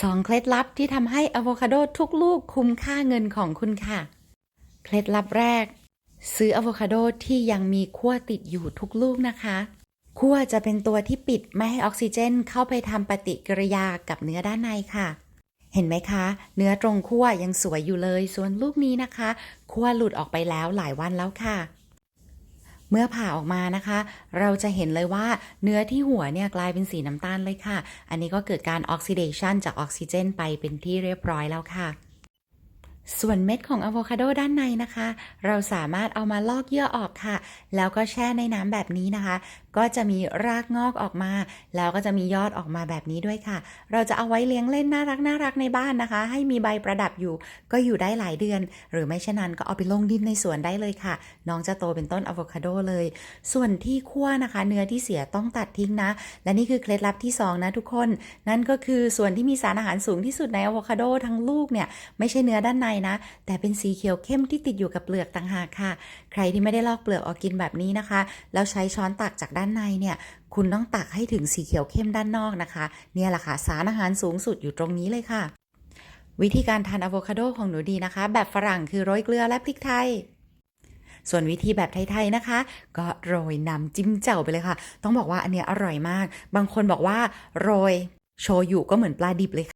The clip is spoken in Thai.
2 เคล็ดลับที่ทำให้อะโวคาโดทุกลูกคุ้มค่าเงินของคุณค่ะ เคล็ดลับแรก ซื้ออะโวคาโดที่ยังมีขั้วติดอยู่ทุกลูกนะคะขั้วจะเป็นตัวที่ปิดไม่ให้ออกซิเจนเข้าไปทำปฏิกิริยากับเนื้อด้านในค่ะ เห็นไหมคะ เนื้อตรงขั้วยังสวยอยู่เลย ส่วนลูกนี้นะคะขั้วหลุดออกไปแล้วหลายวันแล้วค่ะ เมื่อผ่าออกมานะคะ เราจะเห็นเลยว่าเนื้อที่หัวเนี่ยกลายเป็นสีน้ำตาลเลยค่ะ อันนี้ก็เกิดการออกซิเดชันจากออกซิเจนไปเป็นที่เรียบร้อยแล้วค่ะส่วนเม็ดของอะโวคาโดด้านในนะคะ เราสามารถเอามาลอกเยื่อออกค่ะ แล้วก็แช่ในน้ำแบบนี้นะคะก็จะมีรากงอกออกมา แล้วก็จะมียอดออกมาแบบนี้ด้วยค่ะ เราจะเอาไว้เลี้ยงเล่นน่ารักน่ารักในบ้านนะคะ ให้มีใบประดับอยู่ ก็อยู่ได้หลายเดือน หรือไม่เช่นนั้นก็เอาไปลงดินในสวนได้เลยค่ะ น้องจะโตเป็นต้นอะโวคาโดเลย ส่วนที่คั่วนะคะ เนื้อที่เสียต้องตัดทิ้งนะ และนี่คือเคล็ดลับที่สองนะทุกคน นั่นก็คือส่วนที่มีสารอาหารสูงที่สุดในอะโวคาโดทั้งลูกเนี่ยไม่ใช่เนื้อด้านในนะ แต่เป็นสีเขียวเข้มที่ติดอยู่กับเปลือกต่างหากค่ะ ใครที่ไม่ได้ลอกเปลือกออกกินแบบนี้นะคะ แล้วใช้ช้อนตักจากด้านานในเนี่ยคุณต้องตักให้ถึงสีเขียวเข้มด้านนอกนะคะ เนี่ยแหละค่ะสารอาหารสูงสุดอยู่ตรงนี้เลยค่ะ วิธีการทานอะโวคาโดของหนูดีนะคะ แบบฝรั่งคือโรยเกลือและพริกไทยส่วนวิธีแบบไทย ๆ นะคะ ก็โรยน้ำจิ้มแจ่วไปเลยค่ะ ต้องบอกว่าอันเนี้ยอร่อยมาก บางคนบอกว่าโรยโชยุก็เหมือนปลาดิบเลยค่ะ